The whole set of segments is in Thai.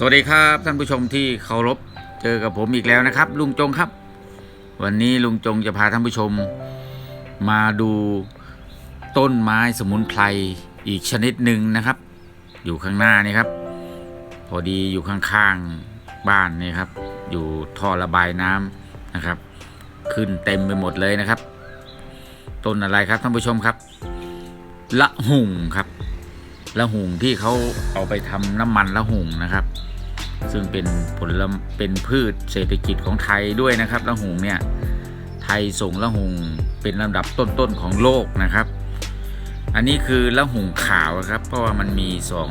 สวัสดีครับท่านผู้ชมที่เคารพเจอกับผมอีกแล้วนะครับ ลุงจงครับ วันนี้ลุงจงจะพาท่านผู้ชม มาดูต้นไม้สมุนไพรอีกชนิดหนึ่งนะครับ อยู่ข้างหน้านี่ครับ พอดีอยู่ข้างๆบ้านนี่ครับ อยู่ท่อระบายน้ำนะครับ ขึ้นเต็มไปหมดเลยนะครับ ต้นอะไรครับท่านผู้ชมครับ ละหุ่งครับละหุ่งที่เขาเอาไปทำน้ำมันละหุ่งนะครับ ซึ่งเป็นผลลเป็นพืชเศรษฐกิจของไทยด้วยนะครับละหุงเนี่ยไทยส่งละหุงเป็นลำดับต้นๆของโลกนะครับ อันนี้คือละหุงขาวครับ เพราะว่ามันมีสอง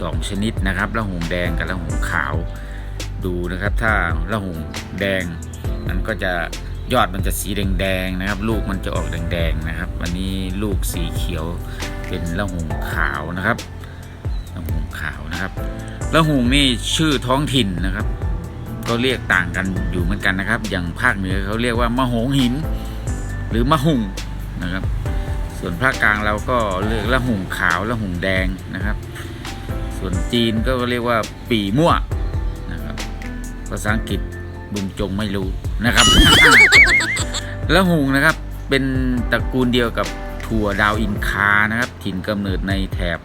สองชนิดนะครับละหุงแดงกับละหุงขาวดูนะครับ ถ้าละหุงแดงมันก็จะยอดมันจะสีแดงๆนะครับ ลูกมันจะออกแดงๆนะครับอันนี้ลูกสีเขียวเป็นละหุงขาวนะครับ ขาวนะครับละหุงนี่ชื่อท้องถิ่นนะครับ ก็เรียกต่างกันอยู่เหมือนกันนะครับ อย่างภาคเหนือเขาเรียกว่ามะโหงหิน หรือมะหุงนะครับ ส่วนภาคกลางเราก็เรียกละหุงขาวละหุงแดงนะครับ ส่วนจีนก็เรียกว่าปีมั่วนะครับภาษาอังกฤษบุญจงไม่รู้นะครับละหุงนะครับเป็นตระกูลเดียวกับถั่วดาวอินคานะครับ ถิ่นกำเนิดในแถบ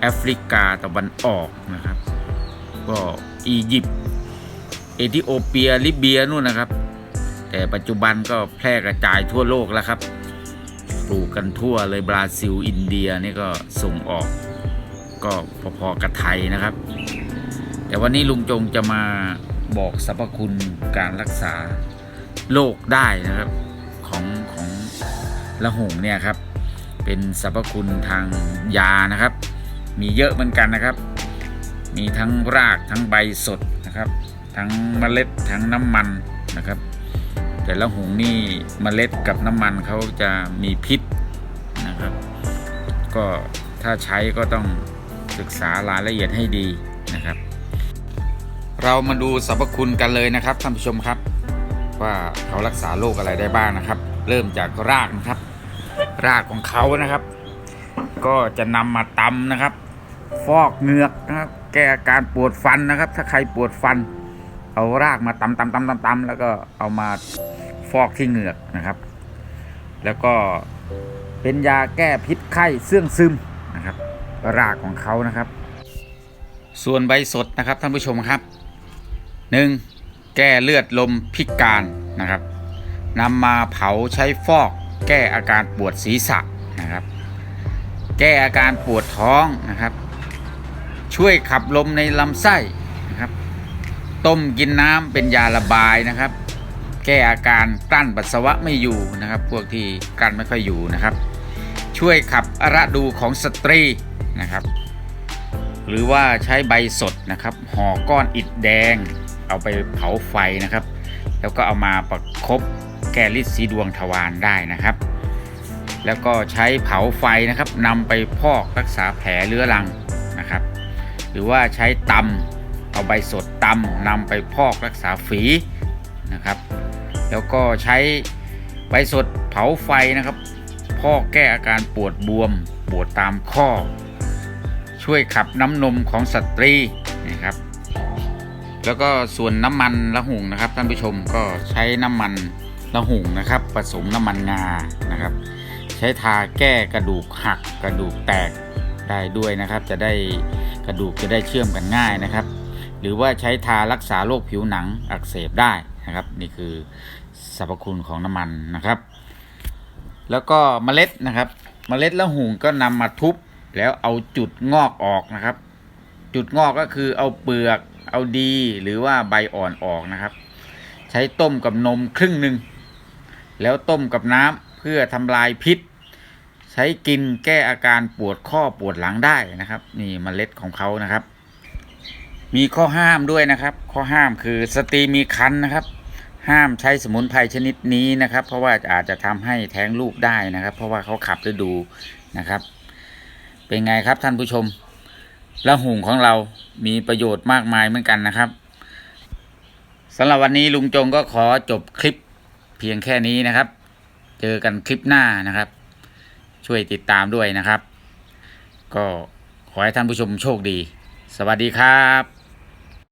แอฟริกาตะวันออกนะครับ ก็อียิปต์เอธิโอเปียลิเบียนู่นนะครับ แต่ปัจจุบันก็แพร่กระจายทั่วโลกแล้วครับปลูกกันทั่วเลยบราซิลอินเดียนี่ก็ส่งออก ก็พอๆกับไทยนะครับ แต่วันนี้ลุงจงจะมาบอกสรรพคุณการรักษาโรคได้นะครับของของละหงเนี่ยครับ เป็นสรรพคุณทางยานะครับ มีเยอะเหมือนกันนะครับ มีทั้งรากทั้งใบสดนะครับ ทั้งเมล็ดทั้งน้ำมันนะครับ แต่ละหงนี่เมล็ดกับน้ำมันเขาจะมีพิษนะครับ ก็ถ้าใช้ก็ต้องศึกษารายละเอียดให้ดีนะครับ เรามาดูสรรพคุณกันเลยนะครับท่านผู้ชมครับ ว่าเขารักษาโรคอะไรได้บ้างนะครับ เริ่มจากรากนะครับ รากของเขานะครับ ก็จะนำมาตำนะครับ ฟอกเหงือกนะครับแก้การปวดฟันนะครับ ถ้าใครปวดฟัน เอารากมาตำตำตำตำตำแล้วก็เอามาฟอกที่เหงือกนะครับ แล้วก็เป็นยาแก้พิษไข้เสื่องซึมนะครับ รากของเขานะครับ ส่วนใบสดนะครับท่านผู้ชมครับหนึ่งแก้เลือดลมพิการนะครับนำมาเผาใช้ฟอกแก้อาการปวดศีรษะนะครับ แก้อาการปวดท้องนะครับ ช่วยขับลมในลำไส้นะครับ ต้มกินน้ำเป็นยาระบายนะครับ แก้อาการกลั้นปัสสาวะไม่อยู่นะครับ พวกที่กลั้นไม่ค่อยอยู่นะครับ ช่วยขับอระดูของสตรีนะครับ หรือว่าใช้ใบสดนะครับห่อก้อนอิฐแดง เอาไปเผาไฟนะครับ แล้วก็เอามาประคบแก้ฤทธิ์สีดวงทวารได้นะครับแล้วก็ใช้เผาไฟนะครับนำไปพอกรักษาแผลเรื้อรัง หรือว่าใช้ตำเอาใบสดตำนำไปพอกรักษาฝีนะครับ แล้วก็ใช้ใบสดเผาไฟนะครับ พอกแก้อาการปวดบวม ปวดตามข้อ ช่วยขับน้ำนมของสตรีนะครับ แล้วก็ส่วนน้ำมันละหุ่งนะครับท่านผู้ชมก็ใช้น้ำมันละหุ่งนะครับ ผสมน้ำมันงานะครับ ใช้ทาแก้กระดูกหักกระดูกแตกได้ด้วยนะครับ จะได้ กระดูกจะได้เชื่อมกันง่ายนะครับ หรือว่าใช้ทารักษาโรคผิวหนังอักเสบได้นะครับ นี่คือสรรพคุณของน้ำมันนะครับ แล้วก็เมล็ดนะครับ เมล็ดละหุ่งก็นำมาทุบแล้วเอาจุดงอกออกนะครับ จุดงอกก็คือเอาเปลือกเอาดีหรือว่าใบอ่อนออกนะครับ ใช้ต้มกับนมครึ่งหนึ่งแล้วต้มกับน้ำเพื่อทำลายพิษ ใช้กินแก้อาการปวดข้อปวดหลังได้นะครับ นี่มเมล็ดของเขานะครับ มีข้อห้ามด้วยนะครับ ข้อห้ามคือสตรีมีคันนะครับ ห้ามใช้สมุนไพรชนิดนี้นะครับ เพราะว่าอาจจะทำให้แท้งลูกได้นะครับ เพราะว่าเขาขับฤดูนะครับ เป็นไงครับท่านผู้ชมละหุงของเรามีประโยชน์มากมายเหมือนกันนะครับสำหรับวันนี้ลุงจงก็ขอจบคลิปเพียงแค่นี้นะครับ เจอกันคลิปหน้านะครับ ช่วยติดตามด้วยนะครับ ก็ขอให้ท่านผู้ชมโชคดี สวัสดีครับ